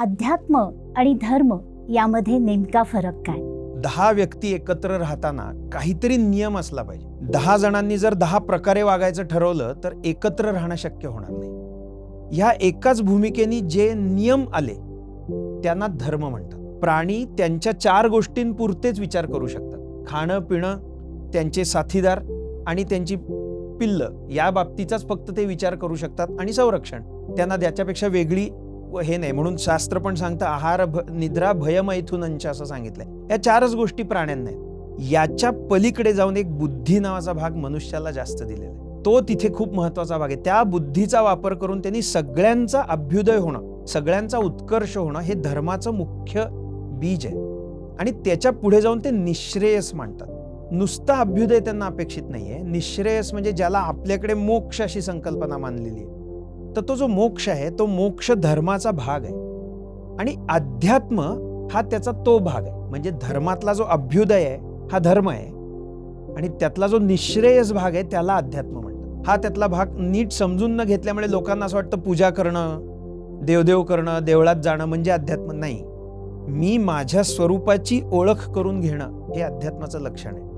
अध्यात्म आणि धर्म यामध्ये नेमका फरक काय? दहा व्यक्ती एकत्र राहताना काहीतरी नियम असला पाहिजे. दहा जणांनी जर दहा प्रकारे वागायचं ठरवलं तर एकत्र राहणं शक्य होणार नाही. ह्या एकाच भूमिकेने जे नियम आले त्यांना धर्म म्हणतात. प्राणी त्यांच्या चार गोष्टींपुरतेच विचार करू शकतात. खाणं पिणं त्यांचे साथीदार आणि त्यांची पिल्ल या बाबतीचाच फक्त ते विचार करू शकतात आणि संरक्षण. त्यांना त्याच्यापेक्षा वेगळी हे नाही म्हणून शास्त्र पण सांगतं आहार भ निद्रा भयमैथुनंच असं सांगितलंय. या चारच गोष्टी प्राण्यांना आहेत. याच्या पलीकडे जाऊन एक बुद्धी नावाचा भाग मनुष्याला जास्त दिलेला आहे. तो तिथे खूप महत्त्वाचा भाग आहे. त्या बुद्धीचा वापर करून त्यांनी सगळ्यांचा अभ्युदय होणं सगळ्यांचा उत्कर्ष होणं हे धर्माचं मुख्य बीज आहे. आणि त्याच्या पुढे जाऊन ते निश्रेयस मांडतात. नुसता अभ्युदय त्यांना अपेक्षित नाहीये. निश्रेयस म्हणजे ज्याला आपल्याकडे मोक्ष अशी संकल्पना मानलेली आहे. तर तो जो मोक्ष आहे तो मोक्ष धर्माचा भाग आहे. आणि अध्यात्म हा त्याचा तो भाग आहे. म्हणजे धर्मातला जो अभ्युदय आहे हा धर्म आहे. आणि त्यातला जो निश्रेयस भाग आहे त्याला अध्यात्म म्हणतात. हा त्यातला भाग नीट समजून न घेतल्यामुळे लोकांना असं वाटतं पूजा करणं देवदेव करणं देवळात जाणं म्हणजे अध्यात्म नाही. मी माझ्या स्वरूपाची ओळख करून घेणं हे अध्यात्माचं लक्षण आहे.